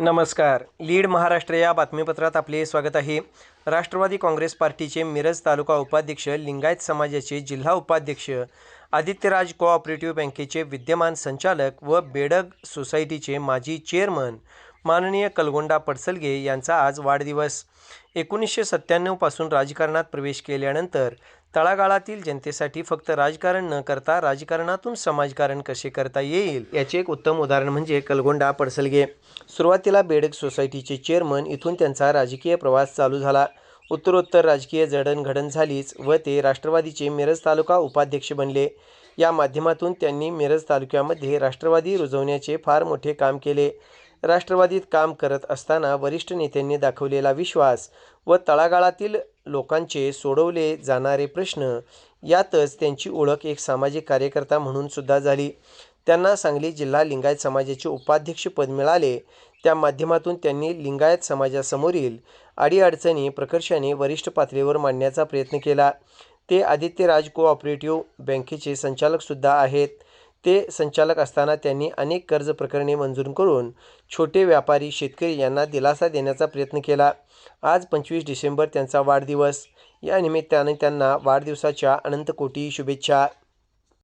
नमस्कार. लीड महाराष्ट्र या बातमीपत्रात आपले स्वागत आहे. राष्ट्रवादी काँग्रेस पार्टीचे मिरज तालुका उपाध्यक्ष लिंगायत समाजाचे जिल्हा उपाध्यक्ष आदित्यराज कोऑपरेटिव्ह बँकेचे विद्यमान संचालक व बेडग सोसायटीचे माजी चेअरमन माननीय कलगोंडा पडसलगे यांचा आज वाढदिवस. एकोणीसशे सत्त्याण्णवपासून राजकारणात प्रवेश केल्यानंतर तळागाळातील जनतेसाठी फक्त राजकारण न करता राजकारणातून समाजकारण कसे करता येईल याचे एक उत्तम उदाहरण म्हणजे कलगोंडा पडसलगे. सुरुवातीला बेडक सोसायटीचे चेअरमन इथून त्यांचा राजकीय प्रवास चालू झाला. उत्तरोत्तर राजकीय जडणघडण झालीच व ते राष्ट्रवादीचे मिरज तालुका उपाध्यक्ष बनले. या माध्यमातून त्यांनी मिरज तालुक्यामध्ये राष्ट्रवादी रुजवण्याचे फार मोठे काम केले. राष्ट्रवादीत काम करत असताना वरिष्ठ नेत्यांनी दाखवलेला विश्वास व तळागाळातील लोकांचे सोडवले जाणारे प्रश्न यातच त्यांची ओळख एक सामाजिक कार्यकर्ता म्हणून सुद्धा झाली. त्यांना सांगली जिल्हा लिंगायत समाजाचे उपाध्यक्षपद मिळाले. त्या माध्यमातून त्यांनी लिंगायत समाजासमोरील अडीअडचणी प्रकर्षाने वरिष्ठ पातळीवर मांडण्याचा प्रयत्न केला. ते आदित्य राज कोऑपरेटिव्ह बँकेचे संचालकसुद्धा आहेत. ते संचालक असताना त्यांनी अनेक कर्ज प्रकरणे मंजूर करून छोटे व्यापारी शेतकरी यांना दिलासा देण्याचा प्रयत्न केला. आज पंचवीस डिसेंबर त्यांचा वाढदिवस. या निमित्ताने त्यांना वाढदिवसाच्या अनंतकोटी शुभेच्छा.